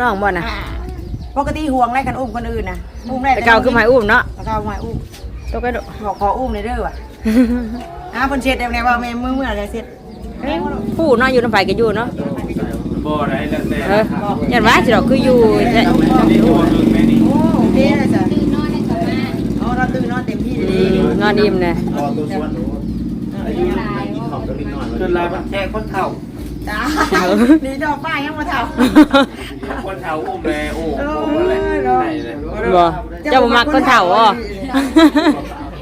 น้องบ่น่ะอ่าปกติห่วงอะไรกันอุ้มคนอื่นนะอุ้มได้แต่เก่าคือหมายอุ้มเนาะแต่เก่าหมายอุ้มตกกระโดดบอกขออุ้มเลยเด้อว่ะอ่าเพิ่นเช็ดได้ไหมว่าแม่มือเมื่อไรเช็ดเอ้ยผู้เนาะอยู่น้ำไผก็อยู่เนาะบ่ได้แล้วแต่เออยันว่าสิดอกคืออยู่แต่นี่โอ้ยแม่นี่โอ้โอเคเลยจ้ะตื่นนอนได้ก่อนมาอ๋อเราตื่นนอนเต็มที่เลยนอนอิ่มน่ะพอตัวส่วนอายุกินของก็นิดหน่อยจนลายมันแค่คนเฒ่า จ้านี่ดอกป้ายังมาเท่าคนเฒ่าอุ้มแม่โอ้โหอะไรไหนเลยบ่เจ้าบ่มักคนเฒ่าอะ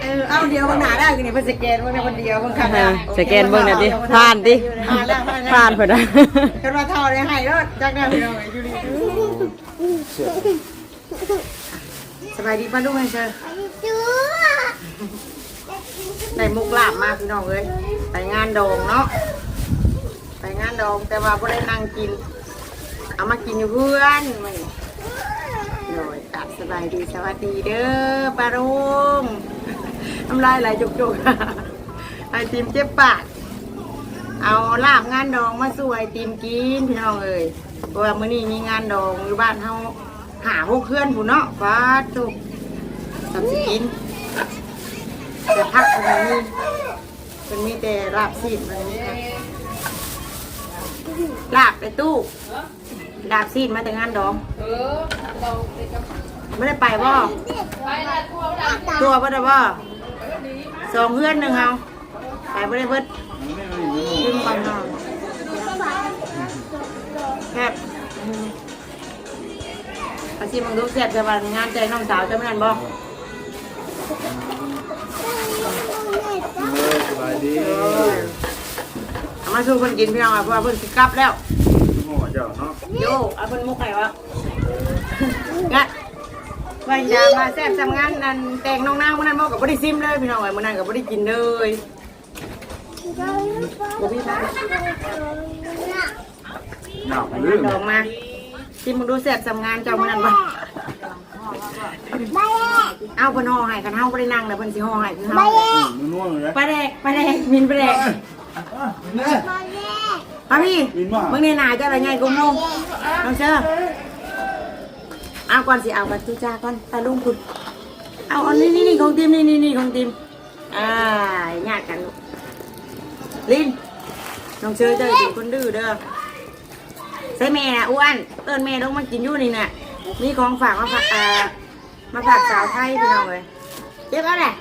เออเอาเดียวบางหนาได้คือนี่เพิ่นสแกนเบิ่งในคนเดียวเบิ่งข้างหน้าสแกนเบิ่งหน่อยดิผ่านดิผ่านแล้วผ่านแล้วผ่านเพิ่นน่ะกันว่าเท่าได้ให้แล้วจากนั้นพี่น้องอยู่ดีสบายดีป้าลูกไหมเชอได้มุกลาบมาพี่น้องเอ้ยไปงานดองเนาะไปงาน ดอง แต่ว่าไ่ได้นั่งกิน เอามากินอยู่เพื่อนมันโดยตับสบายดีสวัสดีเด้อปาลุงน้ำลายไหลจุกๆไอติมเจ็บปาก เอาลาบงานดองมาสู่ไอติมกินพี่น้องเอ้ยเพราะว่ามื้อนี้มีงานดองอยู่บ้านเฮาหาพวกเพื่อนผู้เนาะฟ้าจุกสับสิกินแต่พักมันมีมันมีแต่ลาบซีดมันมีค่ะ ลาบในตู้ลาบซีดมาแต่งานดองไม่ได้ไปบ่ตัวบ่ได้บ่สองเพื่อนหนึ่งเอาไปไม่ได้เบิดขึ้นไปหน่อยแคบอาชีพมึงดูเสียบจะวันงานใจน้องสาวจะไม่นั่นบ่สบายดีเอา มาสู้เพิ่นกินพี่น้องอะเพราะว่าเพิ่นสิกลับแล้วหม้อเจ้าเนาะโยเอาเพิ่นมุกไหนวะงั้นไปยามาแซ่บทำงานนั่นแต่งน้องนางมื้อนั้นบ่กับบ่ได้ซิมเลยพี่น้องเอ้ยมื้อนั้นก็บ่ได้กินเลยบ่มีทางหนักไปเรื่งาอนงดองมาซิมมึงดูแซ่บทำงานเจ้ามื้อนั้นบ่เอาเพิ่นห่อให้กันเฮาบ่ได้นั่งแล้วเพิ่นสิห่อให้คือเฮามันน่วงเลยปลาแดกปลาแดกมินปลาแดก เนี่ยมาพี่มินมามึงนี่หนาเจ้าอะไรไงกูงงน้องเชื่อเอาก่อนสิเอากันตุจ้าก่อนตาลุงคุณเอาอันนี้นี่นี่ของทีมนี่นี่นี่ของทีมอ่าญาติกันลูกลินน้องเชื่อเจ้าเป็นคนดื้อเด้อใส่แม่น่ะอ้วนเอิ้นแม่ต้องมากินอยู่นี่น่ะมีของฝากมาฝากอ่ามาฝากสาวไทยพี่น้องเลยเจ็บแล้วแหละ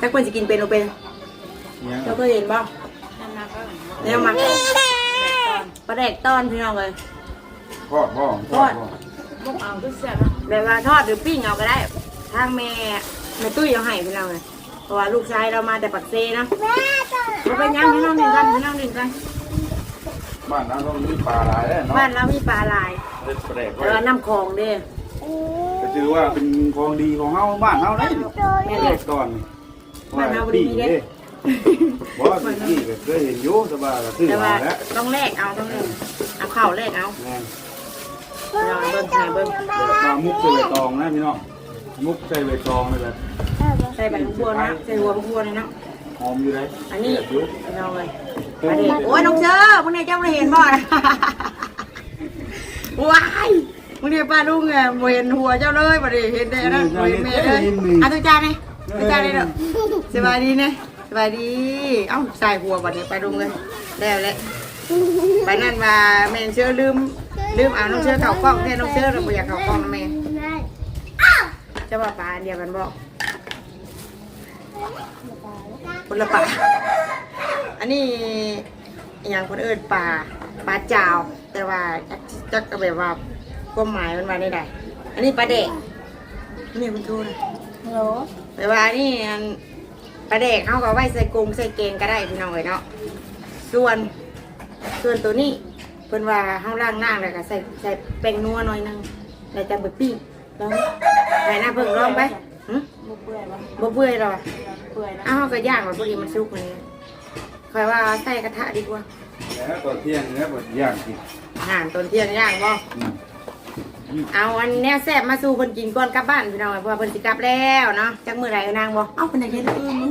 ถ้าคนจะกินเป็นโอเป็น เนี่ยเราก็เห็นบ่แล้วมาปลาแดกตอนพี่น้องเลยทอดบ่ทอดบ่แบบว่าทอดหรือปิ้งเอาก็ได้ ทางแม่แม่ตุ้ยเอาให้พี่น้องเลยเพราะว่าลูกชายเรามาแต่ปักเซเนาะเราไปย่างพี่น้องหนึ่งกันพี่น้องหนึ่งกัน บ้านเราต้องมีปลาหลายแล้วเนาะบ้านเรามีปลาลายเด็ดแปลกแต่ว่าน้ำคลองเด้ก็ถือว่าเป็นของดีของเฮาบ้านเฮาได้แม่เด็เด็ดกก่อนบ้านเฮาบ่ได้มีเด้ บ่สิกี้ก็เคยเห็นอยู่แต่ว่าก็ซื้อแต่ว่ามาแล้วต้องแลกเอาต้องแลกเอาเข่าวแลกเอาแม่นพี่น้องเบิ้งใส่เบิ้งเดี๋ยวปลามุกใส่ใบตองนะพี่น้องมุกใส่ใบตองนี่แหละใส่ใบบัวนะใส่หัวบัวเลยเนาะหอมอยู่เลยอันนี้เดืดอยู่พี่น้องเลยมาดิโอ้ยน้องเชอมึงเนี่ยเจ้าไม่เห็นบ่นะว้ายมึงเนี่ยป้าลุงไงบ่เห็นหัวเจ้าเลยบ่ได้เห็นแต่นะบ่เห็นแม่เลยอะตุจานนี่ตุจานนี่เด้อสบายดีนะ สบายดี เอ้าใส่หัวบัดนี้ป้าลุงเลยแล้วแหละไปนั่นว่าแม่เชื่อลืม ลืมเอาน้องเชื่อเข่ากล้องแท้น้องเชื่อเราบ่อยากเข่ากล้องนะแม่จะว่าปลาอันเดียวกันบ่คนละปลาอันนี้อหย่างคนเอิญปลาปลาจาว แต่ว่าจักจักก็แบบว่าความหมายมันมาได้ใดอันนี้ปลาเด็กนี่คุณทูนะฮัลโหลแต่ว่าอันนี้อัน ปลาเด็กเขาก็ไว้ใส่กรุงใส่เกงก็ได้พี่น้องเลยเนาะส่วนส่วนตัวนี้เพิ่นว่าเขาล่างหน้าแล้วก็ใส่ใส่แป้งนัวหน่อยนึงแล้วจะไปปิ้งลองไหนหน้าเพิ่งลองไปหึบ่เปื่อยบ่บ่เปื่อยหรอกเปื่อยนะอ้าวก็ย่างว่าพอดีมันสุกเลยคอยว่าใส่กระทะดีกว่าแล้วตอนเที่ยงเนี่ยบ่ย่างกินอาหารตอนเที่ยงย่างบ่อืม เอาอันเนี้ยแซ่บมาสู่เพิ่นกินก่อนกลับบ้านพี่น้องเพราะว่าเพิ่นสิกลับแล้วเนาะจักมื้อใดเอานางบ่เอ้าเพิ่นจะเฮ็ดเออมื้อ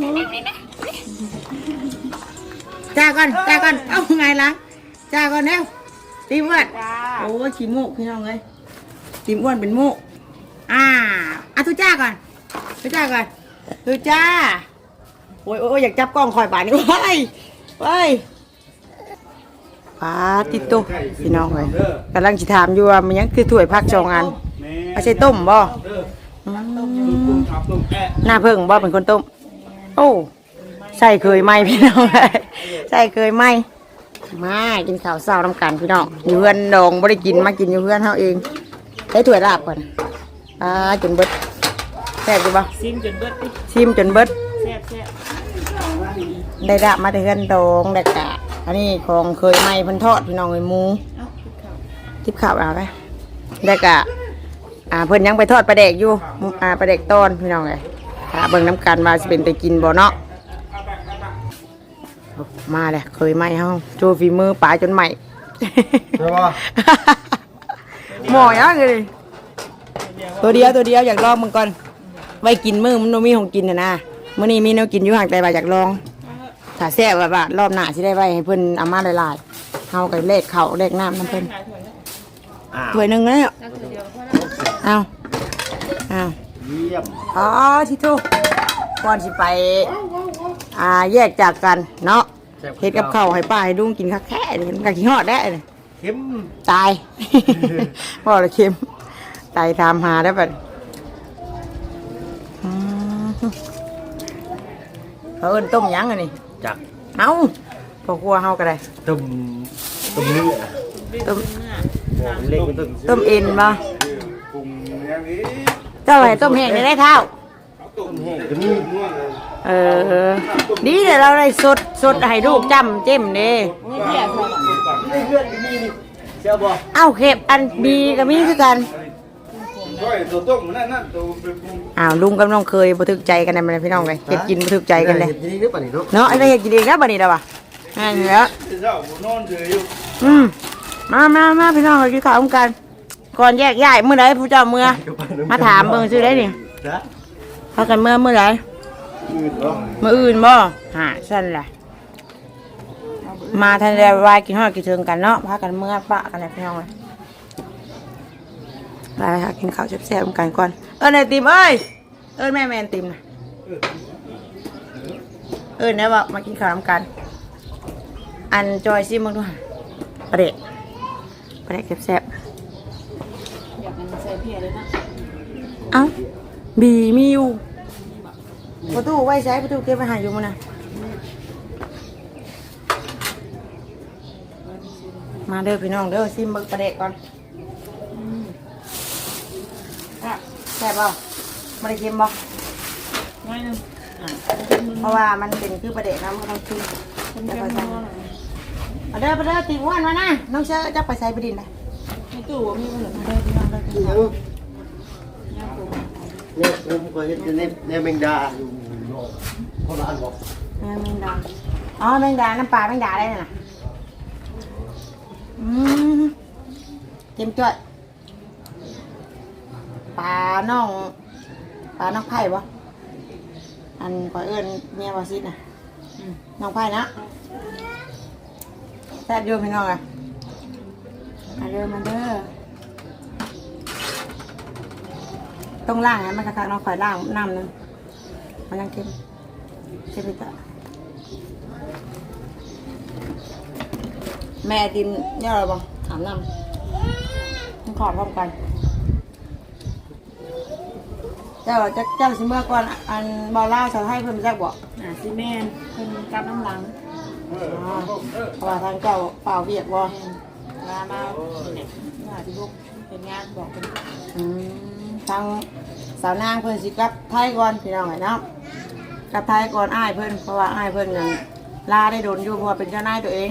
จ้าก่อนจ้าก่อนเอ้าไงล่ะจ้าก่อนแล้วตีมอ้วนจ้าโอ้ยขี้มูกพี่น้องเลยตีมอ้วนเป็นมูกอ่าอะทุจ้าก่อนทุจ้าก่อนทุจ้าโอ้ยโอ้ยอยากจับกล้องคอยป่านนี้ว้ายว้าย ปาติดโตพี่น้องเลยกำลังจิถามอยู่ว่ามันยังคือถ้วยพักจองอันแม่ไม่ใช่ต้มบ่เด้ออืต้มมครับต้มแกะหน้าเพิ่งบ่เป็นคนต้ม โอ้ใส่เคยไหมพี่น้องเลยใส่เคยไหมมากินข้าวเช้าน้ำกันพี่น้องอยู่เพื่อนดองบ่ได้กินมากินอยู่เพื่อนเฮาเองใช้ถ้วยลาบก่อนอ่าจนเบิดแซ่บอยู่บ่ซิมจนเบิดดิชิมจนเบิดแซ่บแซ่บได้ลาบมาแต่เพื่อนดองได้กะ อันนี้ของเคยไหมเพิ่นทอดพี่น้องเลยหมูเอ้าคิดข่าวทิพข้าวเอาไปได้กะอ่าเพิ่นยังไปทอดปลาแดกอยู่อ่าปลาแดกต้อนพี่น้องเลยถ้าเบิ่งน้ำกันว่าสิเป็นไปกินบ่เนาะมาเลยเคยไหมเฮาโจฝีมือปลาจนใหม่ใช่ป่ะ หมอยังเลยตัวเดียวตัวเดียวอยากลองมึงก่อน ไว้กินมือมันบ่มีของกินนะนะมื้อนี้มีแนวกินอยู่ห่างแต่ว่าอยากลอง ถ้าแซ่บแบบว่ารอบหน้าสิได้ไว้ให้เพิ่นเอามาหลายๆเฮาก็เลขข้าวเลขน้ำน้ำเพิ่นขายถั่วแล้วอ้าวถ้วยหนึงแล้วแล้วถั่วเดียวพอแล้วเอาเอาเยี่ยมอ๋อทิโตก่อนสิไป อ่าแยกจากกันเนาะเฮ็ดกับข้าวให้ป้าให้ลุงกินคักแค่นี่มันก็ขี้ฮอดได้เลยเข้มตายพ่อละเค็มตายตามหาได้ปะอืมเขาเอิ้นต้มหยังอันนี้ จักเอ้าพอครัวเฮาก็ได้ต้มต้มเนื้อต้มบอกเล็กมันต้มต้มเอ็นบ่ปรุงอย่างนี้เจ้าให้ต้มแห้งได้ได้เท่าต้มแห้งจะมีเออดีเดี๋ยวเราได้สดสดให้ลูกจำเจ้มเด้นี่เพียถั่วนี่เพื่อนก็มีนี่เชื่อบ่เอ้าเข็บอันบีก็มีคือกัน อยตัวต้มนั่นนั่นตัวเป็นปรุงอ้าวลุงกับน้องเคยบ่ถึกใจกันได้มั้ยพี่น้องเลยเฮ็ดกินบ่ถึกใจกันเลยห็นี่หรือเปล่านี่ลูกเนาะไอ้เฮ็ดกินเองแล้วบัดนี้ล้วว่ะนั่นแหละเจ้าบ่นอนเฉยอยู่อืมมามามาพี่น้องเรากินข้าวกัน ก่อนแยกย้ายเมื่อไรผู้เจ้าเมื่อมาถามเบิ่งซื้อได้นี่จ้พากันเมื่อเมื่อไรเมื่ออื่นบ่หาสั่นแหละมาทันได้วายกินฮอดกินเทิงกันเนาะพากันเมื่อปะกันเลยพี่น้องเลย ไปค่ะกินข้าวแซ่บๆร่วมกันก่อน เอิ้นไอติมเอ้ย เอิ้นแม่แม่ไอติมนะเอิ้นนะว่ามากินข้าวร่วมกัน อันจอยซิมึงดูหาประเด็กประเด็กแซ่บๆอยากกันใส่เพียเลยนะเอ้าบีมีอยู่ประตูไว้ใช้ประตูเก็บไปหาอยู่มั้งนะมาเด้อพี่น้องเด้อซิมเบิกประเด็กก่อนอะ แซ่บเปล่าไม่ได้เค็มบ่น้อยหนึงเพราะว่ามันเป็นคือประเด็กนะมันก็ต้องชิมคนเค็มนัวหน่อยมาเด้อมาเด้อตีอ้วนมานะน้องเชื่อจะไปใส่ไปดินนะในตู้ว่ามีคนเหลือมาเด้อพี่น้องเด้อกินข้าวเนี่ยผมก็เห็นในในแมงดาอยู่เนาะเขาร้านบอกแมงดาอ๋อแมงดาน้ำปลาแมงดาได้น่ะอืมเต็มจ้วย ปลาน้องปลาน้องไผ่บ่อันขอเอิ้นเมียบ่ซิดน่ะอืมน้องไผ่นะแซ่บอยู่พี่น้องอะมาเด้อมาเด้อต้องล้างให้มันกระทะน้องข่อยล้างน้ำหนึงมันยังเค็มเค็มไปจ้ะแม่กินเนี่ยอะไรบ้างถามน้ำต้องขอพร้อมกัน เจ้าจะเจ้าสิเมื่อก่อนอันบอลล่าจะให้เพิ่นแจ้งบอกอ่าซีเมนเป็นกับน้ำหลังอ๋อเพราะว่าทางเจ้าเปล่าเวียกบ่ลามาเนี่ยหาที่ลูกเป็นงานบอกเป็นอืมทางสาวนางเพิ่นสิกลับไทยก่อนพี่น้องไอ้เนาะกลับไทยก่อนอ้ายเพิ่นเพราะว่าอ้ายเพิ่นนั่นลาได้โดนอยู่เพราะว่าเป็นเจ้านายตัวเอง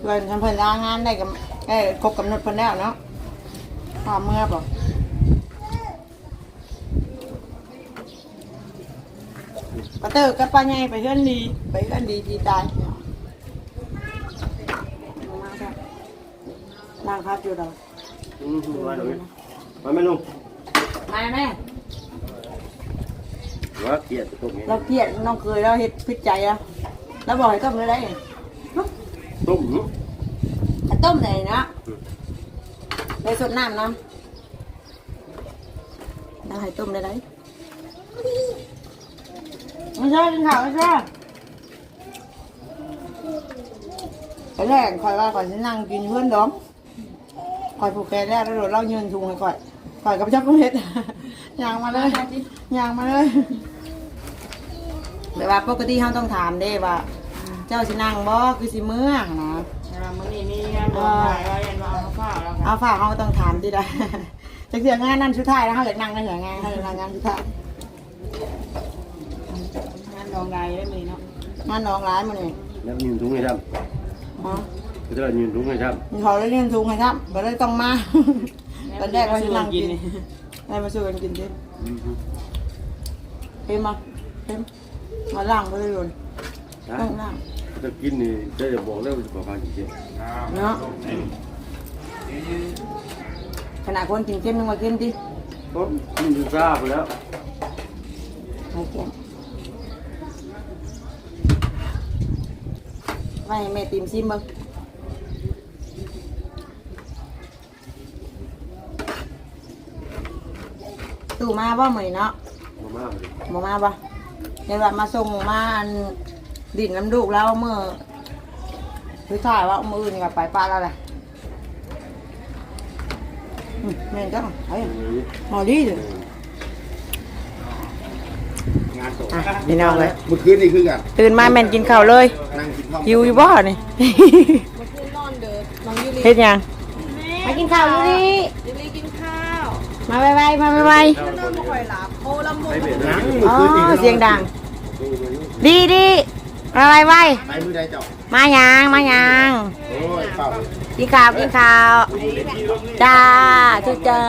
เพิ่นคันเพิ่นลางานได้กับเอ้ยครบกำหนดเพิ่นแล้วเนาะความเมื่อบ่ ปะเตอร์กับป้าใหญ่ไปเฮือนดีไปเฮือนดีดีตายมาจ้ะนั่งพักอยู่ดอกอืมมาดูมาแม่ลุงมาแม่ว่าเกลียดตรงนี้เราเครียดน้องเคยเราเฮ็ดพิษใจแล้วแล้วบอกให้ต้มเลยได้ต้มเนาะขัดต้มเลยนะไปสดน้ำน้ำน้ำให้ต้มได้ไหม ไม่ใช่กินข้าวไม่ใช่ไปแรกคอยว่าก่อนจะนั่งกินเพื่อนดองคอยผูกแขนแรกแล้วโดดเล่าเงินทุงให้ก่อยก่อยกับเจ้ากุ้งเห็ดยางมาเลยยางมาเลยแบบว่าปกติเขาต้องถามเด้ว่า เจ้าสินั่งบ่คือสิเมื่อนะเวลามื้อนี้มีงานบ่ถ่ายว่ายันว่าเอาข้าวแล้วค่ะเอาฝากเขาก็ต้องถามดิได้จะเสียงานนั่นสุดท้ายแล้วเขาอยากนั่งก็เสียงานเขาอยากนั่งงานสุดท้ายงา นดองใดได้มื้อนี้เนาะงานน้องร้ายมาเนี่ยแล้วยืนถุงให้ครับอ๋อก็จะยืนถุงให้ครับมีเขาได้เรียนทุงไงครับก็เลยต้องมา ตอนแรกว่าจะนั่งกินให้มาช่วยกันกินดิเค็มมาเค็มมาล่างไปเลยโยนต้องล่างจะกินนี่จะบอกแล้วบอกการกินเนาะขนาดคนกินเค็มยังมาเค็มดิเพราะกินถึงทราบแล้ว ไม่เค็ม ไม่ให้แม่ติมซิมเบ้างตู่มาบ่เหมยเนาะมามากเลยบ่มาบ่เดี๋ยวว่ามาส่งมาอันดินน้ำลูกแล้วเมื่อคือถ่ายว่ามืออื่นกับไปป้าแล้วแหละอืมแม่นจังไอ้หมอดีเลยงานศพพี่น้องเลย เมื่อคืนนี่คือกันตื่นมาแม่นกินข้าวเลย นั่งกินข้าวหิวอยู่บ่นี่เฮ็ดหยังมากินข้าวอยู่นี่จะไปกินข้าวมาไวๆมาไวนอนบ่ค่อยหลับโอ้ลำบากไปเบ็ดนะๆอ๋อเสียงดัง ดีดีมาไวไปมือใดเจ้าๆมาหยังมาหยังโอ้ยเปล่ากินข้าวกินข้าวจ้าจุจ้า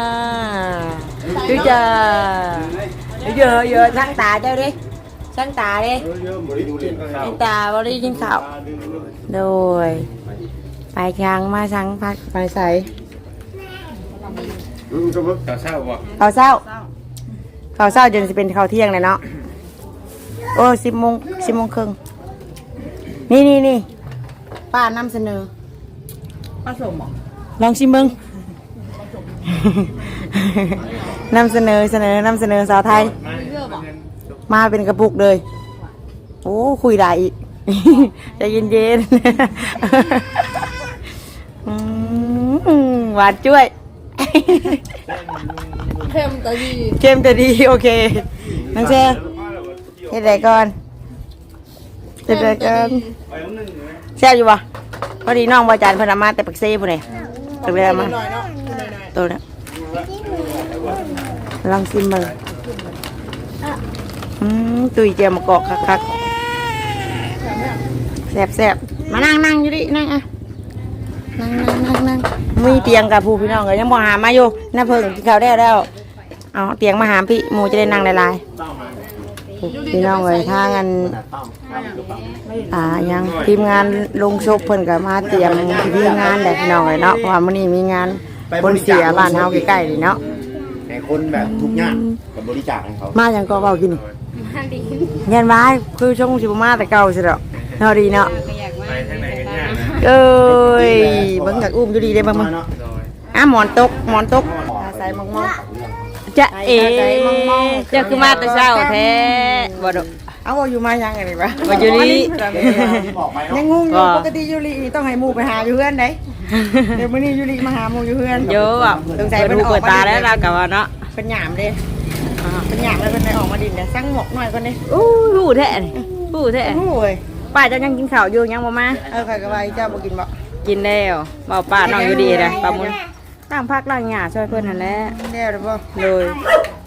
จุจ้าเยอะเยอะช่างตาเจ้าดิ ช่างตาดิเออเยอะบริดูเล่นข้าวช่างตาบริกินข้าว โดย ไปช้างมาช้างพักไปใส่อืมก็เพิ่งเจ้าเช่าบ่ข้าวเช้าข้าวเช้าจนจะเป็นข้าวเที่ยงเลยเนาะ โอ้สิบโมงสิบโมงครึ่ง นี่นี่นี่ป้านำเสนอผสมเหรอลองชิมมึงนำเสนอเสนอนำเสนอสาวไทยเลือกบ่ มาเป็นกระปุกเลย โอ้คุยได้อีกใจเย็นๆอืมหวานจ้วยเค็มแต่ดีเข้มแต่ดีโอเคนังเชฟเฮ็ดไรก่อนเฮ็ดไรก่อนไปน้ำหนึ่งเลยแซ่บอยู่ปะพอดีน้องบอาจารย์เพนเอามาแต่ปักเซ่พุ่นเลยตัวเวลามาหน่อยเนาะหน่อยตัวเนี้ยลองซิมเลย อืมตุยเจียวมะกอกคักๆแซ่บแซ่บๆมานั่งนั่งอยู่ดินั่งอะนั่งนั่งนั่งนั่งมีเตียงกับผู้พี่น้องก็ยังบ่หามาอยู่น้าเพิ่งกินข้าวได้แล้วเอาเตียงมาหาพี่หมูจะได้นั่งหลายๆพี่น้องเลยถ้างั้นอ่ายังทีมงานลงศพเพิ่นก็มาเตรียมทีมงานแหละพี่น้องเลยเนาะเพราะว่ามื้อนี้มีงานคนเสียบ้านเฮาใกล้ๆนี่เนาะให้คนแบบทุกข์ยากกับบริจาคให้เขามาอย่างก็เว้ากิน เงินว้ายคือช่วงสิบ่มาแต่เก่าสิดอกเนาะดีเนาะก็อยากมาไปทางไหนกันยากนะเอ้ยเบิ่งอยากอุ้มอยู่ดีเด้เบิ่งมามาเนาะโดยอะหมอนตกหมอนตกใส่มองมองจะเอ๋ใส่มองมองเจ้าคือมาแต่เช้าแท้บ่ดอกเอาว่าอยู่มายังไงนี่วะบ่อยู่นี่บอกไปยังเนาะงงอยู่ปกติยูรินี่ต้องให้หมู่ไปหาอยู่เพื่อนเด้เดี๋ยวมื้อนี้ยูริมาหาหมู่อยู่เพื่อนเยอะอะสงสัยเปิดเพิ่นหูออกเปิดตาแล้วเรากะว่าเนาะเป็นหยามเด้ เป็นหยามแล้วเพิ่นได้ออกมาดินเด้สั่งหมวกหน่อยก่อนเด้อู้หูแท้นี่หูแท้โอ้ยป้าเจ้ายังกินข้าวอยู่ยังบ่มาเออใครก็ว่าเจ้าบ่กินบ่กินแล้วเบาป้าน้องอยู่ดีเลยป้ามุนตั้งพักล้างหญ้าช่วยเพิ่นนั่นแหละแล้วเด้อบ่เลย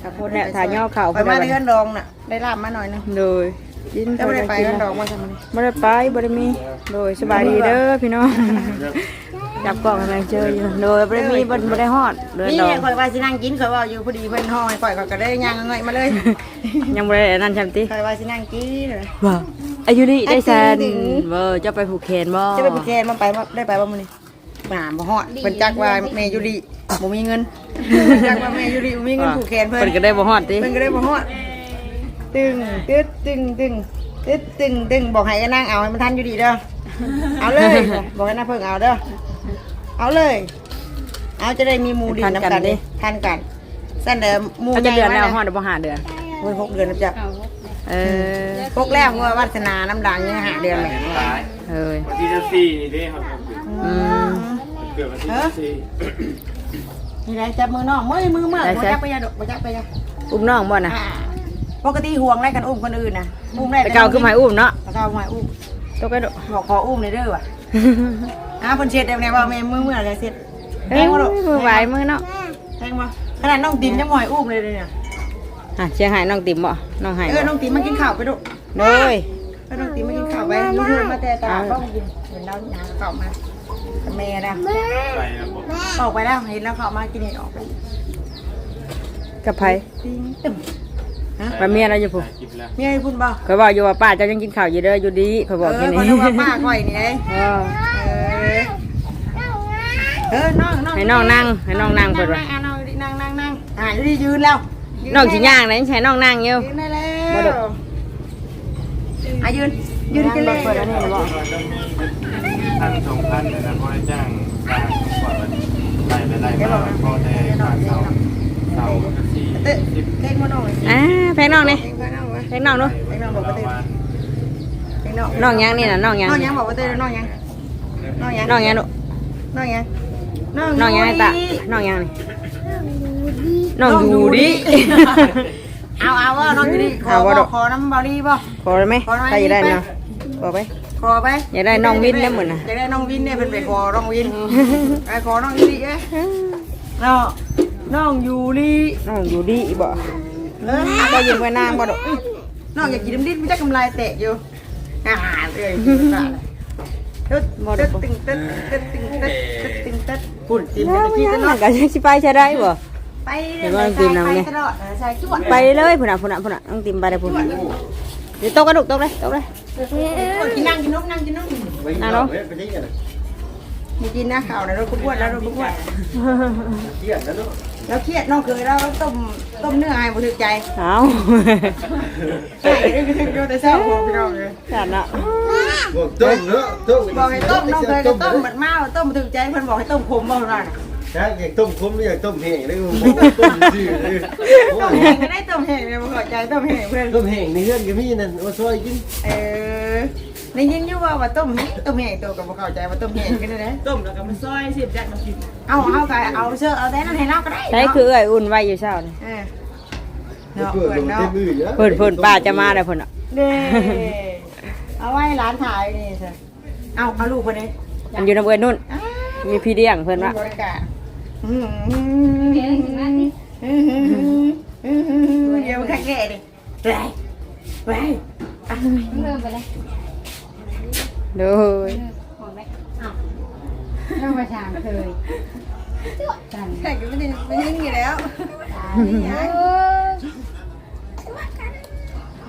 กับพุ่นเนี่ยถ่ายย่อเข่าไปเพิ่นมาเอาในไว้เรือนดองน่ะได้ลาบมาหน่อยนึงเลยกินเจ้าบ่ได้ไปกิเรือนดแล้อวงมาซั่นมื้อนี้บ่ได้ไปบ่ได้มีโดยสบายดีเด้อพี่น้อง จับกล่องกำลังเจออยู่โดยบ่ได้มีบ่บ่ได้ฮอดเดินนี่ดอกเนี่ยข่อยว่าสินั่งกินข่อยว่าอยู่พอดีเพิ่นห้อยข่อยก็ได้ย่างเงยมาเลยยังบ่ได้อันนั่นจำติข่อยว่าสินั่งกินเลยว่าอายุนี่ได้แซนถึงเบอร์จะไปผูกแขนบ่จะไปผูกแขนมาไปมาได้ไปบ่มื้อนี้หมาบ่ฮอดเพิ่นจักว่าแม่ยุริบ่มีเงินจักว่าแม่ยุริบ่มีเงินผูกแขนเพิ่นเพิ่นก็ได้บ่ฮอดติเพิ่นก็ได้บ่ฮอดตึงตึ๊ดตึงตึงตึ๊ดตึงตึงบอกให้ก็นั่งเอาให้มันทันอยู่ดีเด้อเอาเลยบอกให้น้าเพิ่งเอาเด้อ เอาเลย เอาจะได้มีหมูดินน้ำกันดิทันกันสั้นเดิมมูเขาจะเดือนแล้วใหญ่ฮอมาดบ่หาเดือนโอ้ยหกเดือนแล้วจ้ะเออพกแรกว่าวัฒนาน้ำดังเนี่ยหาเดือนเลยตายเฮ้ยวันที่จะสี่นี่เด้ครับอืมเกิดวันที่สี่นี่ไรจับมือน้องมือมือเมื่อบ่จับไปยาดอกบ่จับไปยาอุ้มน้องบ่น่ะอ่าปกติห่วงไรกันอุ้มคนอื่นนะอุ้มได้แต่เก่าคือหมายอุ้มเนาะแต่เก่าหมายอุ้มตกกระโดดบอกขออุ้มเลยเด้อว่ะ อ่าเพิ่นเช็ดได้ไหนว่าแม่มือเมื่อไรเช็ดเอ้ยมือไหวมือเนาะแพงบ่ขนาดน้องติมยังหมอยอุ้มเลยเลยเนี่ยอะเชียงหายน้องติ๋มบ่น้องหายเออน้องติมมากินข้าวไปดูเลยเออน้องติมมากินข้าวไปลูกเพื่อนมาแต่ตลาดบ้องกินเห็นแล้วยางเข้ามาแม่นะใส่นะผมออกไปแล้วเห็นแล้วเข้ามากินนี่ออกไปกับไผติ้งตึ้มไปเมียเราอยู่พุ่นกินแล้วมีอะไรพูดบ่เขาบอกอยู่ว่าป้าเจ้ายังกินข้าวอยู่เด้ออยู่ดีเขาเอบอกอแค่คนนี้นึกว่าป้าก้อยนี่ไงเออ เออเออน้องน้องให้น้องนั่งให้น้องนั่งเพิ่นว่าอะน้องนั่งนั่งนั่งอ่าอยู่ดียืนแล้วน้องสิย่างนะยังใช้น้องนั่งอยู่ยืนได้แล้บ่ดวอกอะยืนยืนกันเลยเปิดอันนี้บ่พันสองพันแต่ละพอได้จ้างจ้างก่อนวันไล่ไปไล่มาพอได้ค่าเสาเสาก็สี่เตะสิบเทคมาหน่อยอ่าแพงน้องนี่เทคมาหน่อยแพงน้องดูเทคน้องบอกว่าเตะเทคน้องน้องยังนี่น่ะน้องยังน้องยังบอกว่าเตะน้องยัง น้องยังน้องยังลูกน้องยังน้องยังไอ้ตาน้องยังนี่น้องอยู่ดิเอาเอาว่าน้องอยู่ดิขอเอาว่าดบ่อกขอน้ำเบาดีบ่ขอได้ไหมขอหน่อยใครอยากได้เนาะขอไปขอไปอยากได้น้องวินได้เหมือนน่ะอยากได้น้องวินเนี่ยเป็นไปขอน้องวินไอ้ขอน้องอยู่ดิเอ้ยน้องน้องอยู่ดิน้องอยู่ดิบ่เออก็ยิงไปนางบ่ดอกน้องอยากกินน้ำดิ้นไม่ได้กำไรเตะอยู่อ่าเลย ตึ๊ดตึ๊ดตึ๊งตึ๊ดตึ๊ดตึ๊งตึ๊ดตึ๊ดตึ๊งตึ๊ดปุ่นติมกันตะกี้ตลอดก็สิไปใช้ได้บ่ไปเห็นว่าน้องติมนำเนี่ยไปตลอดใช่ชั่วไปเลยพุ่นน่ะพุ่นน่ะพุ่นน่ะน้องติมไปได้พุ่นเดี๋ยวตกกระดูกตกเลยตกเลยกินนั่งกินนกนั่งกินนกไปกินข้าวไปที่กันมีกินนะข่าวนะเราคุกวดแล้วเราคุกวดเที่ยงแล้วเนาะ แล้วเครียดน้องเคยเราต้มต้มเนื้อให้บ่ถึกใจเอาใช่ได้ไปถึกโยแต่เช้าพอพี่น้องเลยจัดเนาะบอกต้มเนาะต้มบอกให้ต้มน้องเคยก็ต้มบัดมาต้มบ่ถึกใจเพิ่นบอกให้ต้มขมบ่นั่นใช่อยากต้มคุ้มไม่อยากต้มแห้งเลยผมต้มซื่อเลยต้มแห้งก็ได้ต้มแห้งเลยบ่เข้าใจต้มแห้งเพิ่นต้มแห้งในเฮือนก็มีนั่นว่าซอยกินเออ ได้ยินอยู่ว่าว่าต้มแห้งต้มแห้งตัวก็บ่เข้าใจว่าต้มแห้งกันได้ต้มแล้วก็มาซอยสิบจักมากินเอาเอาก็เอาเสื้อเอาแต่นั้นให้เราก็ได้ใช้คือเอ้ยอุ่นไว้อยู่เช้านี่เออเปิเนาะดเปิลดงเนาะเต็มมือเยอะเพิ่นเพิ่นป้าจะมาได้เพิ่นอะเด้เอาไว้ร้านถ่ายนี่สิเอาเอาลูกคนนี้มันอยู่ในเบื้องนู่นอ้ามีพี่เลี้ยงเพิ่นว่าบริการอืมเดี๋ยวข้างแก่ดิไปไปเริ่มไปเลย โดยของได้อ้าวน้องประชาเคยจันแข่งกันไม่ได้ไม่ยิ่งอยู่แล้ว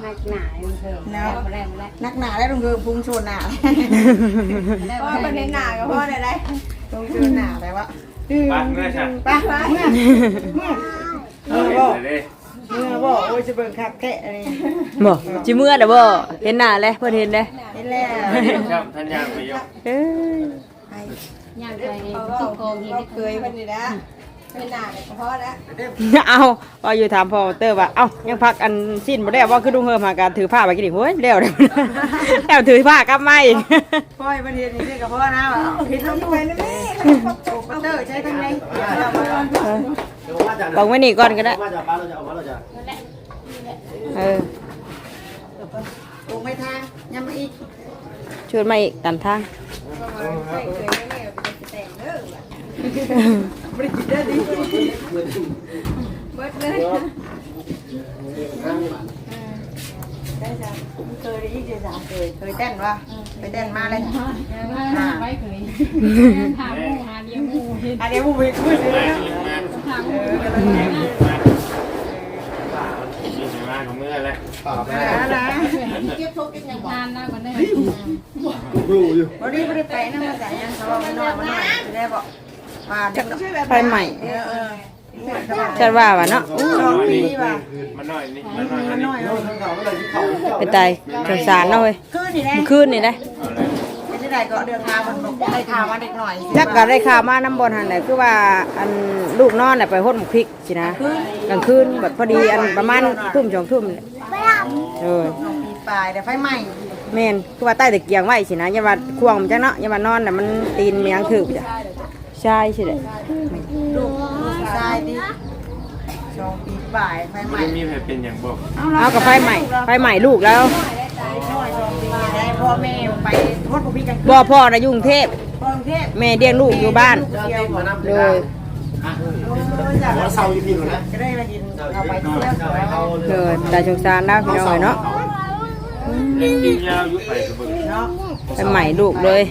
นักหนาอยู่เธอแล้วมาแล้วมาแล้วนักหนาได้ลงเกินพุงโชนหนาแล้วเพราะว่าเป็นเน้นหนาก็เพราะอะไรได้ลงโชนหนาแต่ว่าปักเลยค่ะไปเมื่อเมื่อเออบอก เมื่อบอกโอ้ยจะเบิ่งคักแกะอะไรบ่จิเมื่อเด้อบ่เห็นหน้าเลยเพิ่นเห็นเด้นี่แหละครับท่านยางไปยกเอ้ยย่างไปตุ๊กโกกินเราเคยมันนี่นะเป็นหนาแต่เพราะแล้วเอาว่าอยู่ถามพ่อเตอร์ว่าเอ้ายังพักอันสิ้นบ่ได้ว่าคือดุงเฮิมหาการถือผ้าไปกินอีกโอ้ยแล้วแล้วถือผ้ากลับมาอีกพ่อยมันเรียนนี่กับพ่อนะว่าเห็นลงไปนะแม่โอ้เตอร์ใช้ทั้งในเดี๋ย วว่าจะบอกไว้นี่ก่อนก็ได้ ว่าจะป้าเราจะเอาว่าเราจะเออลงไปทางยังไม่อีกชวนมาอีกตันทางใส่เคยแม่เป็นแต่งเด้อไม่ได้กินได้ดีเบิดเลยได้จ้ะเคยได้ยี่สิบสามเคยเคยเต้นวะไปเต้นมาเลยไว้เคยถามมูหาเดียวมูอันนี้ผู้วิคุยเลยนะถามเอมูอกำลังเห็นมีสิ มาของเมื่อแล้วป่าแม่นนะนานนะวันนี้รู้อยู่ วันนี้ไม่ได้ไปนะมาแต่ยังเขาบอกมันนอนมันนอนจะได้บอกมาเด็กไปใหม่เออเออฉันว่าว่าเนาะลองดีว่ะมันน้อยนี่มันน้อยมันนี่น้อยเนาะไรที่เขาไปตายสงสารเนาะเว้ยคืนนี่แหละมันคืนนี่ได้ ที่ใดก็เดือนงานมันบอกได้ข่าวมาเด็กหน่อยจักก็ได้ข่าวมาน้ำบนหันแหละคือว่าอันลูกนอนน่ะไปหดหมกพริกสินะกลางคืนแบบพอดีอันประมาณทุ่มสองทุ่มเนี่ยเออปีปลายแต่ไฟไหม้แม่นคือว่าใต้ตะเกียงไว้สินะอย่าว่าควงมันจังเนาะอย่าว่านอนน่ะมันตีนมันยังถึกจ้ะใช่สิเด้ลูกลูกชายดิสองปีปลายไฟไหไม่ม้ได้มีแผลเป็นอย่างบอกเอากับไฟใหม่ไฟใหม่ลูกแล้ว น้อยสองปีได้ พ่อแม่ไปโทษพี่กันบ่พ่อน่ะอยู่กรุงเทพกรุงเทพแม่เลี้ยงลูกอยู่บ้านเดียวหมดเลยหัวเสาอยู่พี่หนูนะก็ได้มายินเอาไปเที่ยวสวยเอาเลยแต่สงสารนะพี่น้องเอ้ยเนาะเล่นกินยาวยุบไปกระเบื้องเนาะไฟใหม่ลูกเลย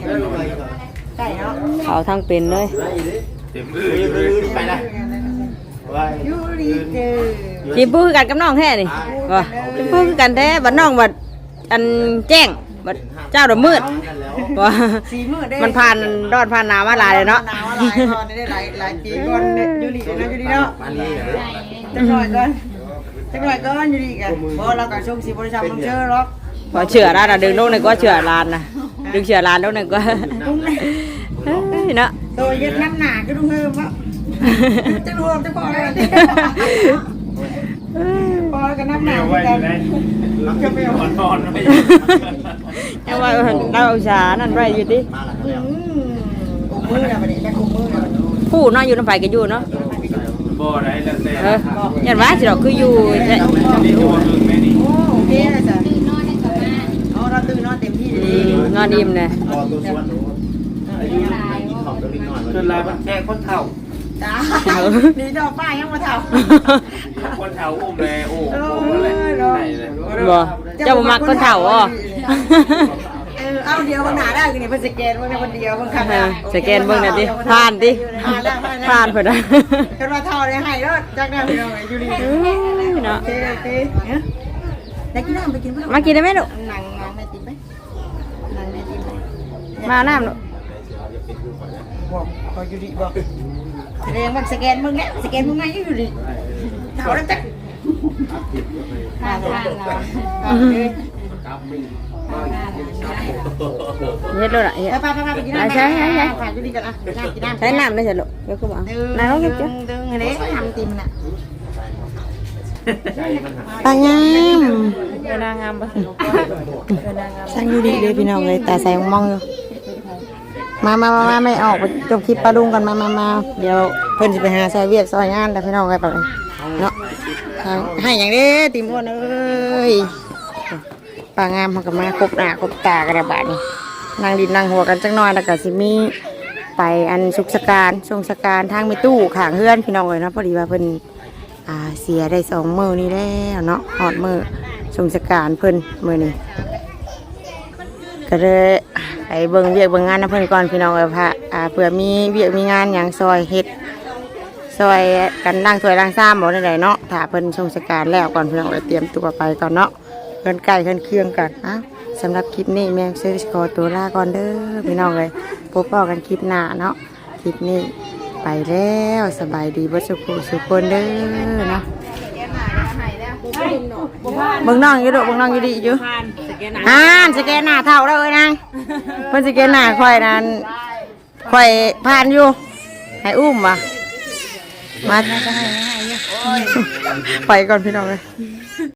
ใช่เนาะเอาทั้งเป็นเลยเต็มอื้ออยู่เลยไปนะว่ายูรีเจอจีพูดกันกับน้องแท้นี่ว่าจีพูดกันแท้บัดน้องบัดอันแจ้ง บัดเจ้าดอกมืดว่าสีมือได้มันผ่านรอดผ่านหนามาหลายเลยเนาะหนาวหลายตอนได้หลายหลายปีก่อนเนี่ยยูรีนะยูรีเนาะอันนี้เหรอจังหน่อยก่อนจังหน่อยก่อนยูรีกันเพราะเรากับช่วงสีบริษัทมันเจอหรอกพอเชื่อร้านอะดึงลูกหนึ่งก็เชื่อร้านนะดึงเชื่อร้านลูกหนึ่งก็เฮ้ยเนาะตัวยึดน้ำหนาก็ต้องเพิ่มวะจะรวมจะพอแล้วพ อแล้วก็น้ำหแมนาวไว้กัอนยู่ไหนก็ไม่นอนนอนไม่ยังว่าเราอุตสาห์นั่นไว้อยู่ดิมาแล้วอืมกุมมือนะประเดี๋ยวจะกุมมือนะผู้เนาะอยู่น้ำไฟก็อยู่เนาะบ่ได้แล้วแต่เออยันว่าสิเราคืออยู่แต่นี่ตัวนึงแม่นี่โอ้โอเคนะจ๊ะอ๋อเราตื่นนอนเต็มที่เลยนอนอิ่มเลยพอตัวส่วนหนูอายุนั่งกินของก็นิดหน่อยจนลายมันแค่คนเฒ่า จ้านี่ดอกป้ายังมาทคนเฒ่าอุ้มเลยโอ้โหอะไรไหนเลยบ่เจ้าบ่มักคนเฒ่าอะเออเอาเดียวบางหนาได้คือนี่เพิ่นสแกนบางในคนเดียวบางครั้งเออสแกนเบิ่งหน่อยดิผ่านดิผ่านแล้วผ่านแล้วผ่านเพิ่นนะกันว่าเท่าได้ให้แล้วจากนั้นพี่น้องอยู่ดีเอ้ยเนาะโอเคโอเคได้กินน้ำไปกินมากินได้ไหมลูกหนังหนังแม่ติมไหมหนังแม่ติมไหมมาเอาน้ำลูกบอกคอยอยู่ดีบอก แสดงว่าสแกนมึงเนี่ยสแกนมึงไงอยู่ดีเท่าแล้วจ้ะผ่านผ่านเราเฮ็ดลูกอะเฮ็ดไปไปไปไปกินน้ำใช่ใช่ใช่ผ่านอยู่ดีกันอะกินน้ำใช้น้ำได้จ้ะลูกเดี๋ยวคือบ่ดึงนายลองเก็บดึจ้ะงดึงเด้ทำติมน่ะตางามนางงามบ่ช่างอยู่ดีเลยพี่น้องเลยตาใสมองอยู่ มามามามาไม่ออกไปจบคลิปปลาลุงกันมามามาเดี๋ยวเพิ่อนสิไปหาซอยเวียกซอยงานแต่พี่น้องไปปเนาะให้อย่างนี้ติมอ้วนเอ้ยปลางามมันก็มาครบหน้าครบตากระบาดนี่นั่งดินนั่งหัวกันจังน้อยแล้วก็สิมีไปอันสุขสการทรงสการทางมีตู้ขางเฮือนพี่น้องเลยเนาะพอดีว่าเพิ่นอ่าเสียได้สองมือนี่แล้วเนาะหอดมือสงสการเพิ่นมือนี่ก็เลย ไปเบิ่งเวียกเบิ่งงานนะเพิ่นก่อนพี่น้องเออพระอ่าเผื่อมีเวียกมีงานอย่างซอยเฮ็ดซอยกันล้างถ้วยล้างซ้ำบ่ได้ใดเนาะถ้าเพิ่นสงสการแล้วก่อนพี่น้องเออเตรียมตัวไปก่อนเนาะเพิ่นไก่เพิ่นเครื่องกันอะสำหรับคลิปนี้แมงซื้อขอตัวลาก่อนเด้อพี่น้องเลยพบกันคลิปหน้าเนาะคลิปนี้ไปแล้วสบายดีเบ่สุขสุขคนเด้อเนาะ เบิ่งน้องอยู่ดอกเบิ่งน้องอยู่ดีอยู่อ่านสแกนหน้าเท่าแล้วเอ้ยนางเพิ่นสแกนหน้าข่อยนั้นข่อยผ่านอยู่ ให้อุ้มว่ะมาไปก่อนพี่น้องเลย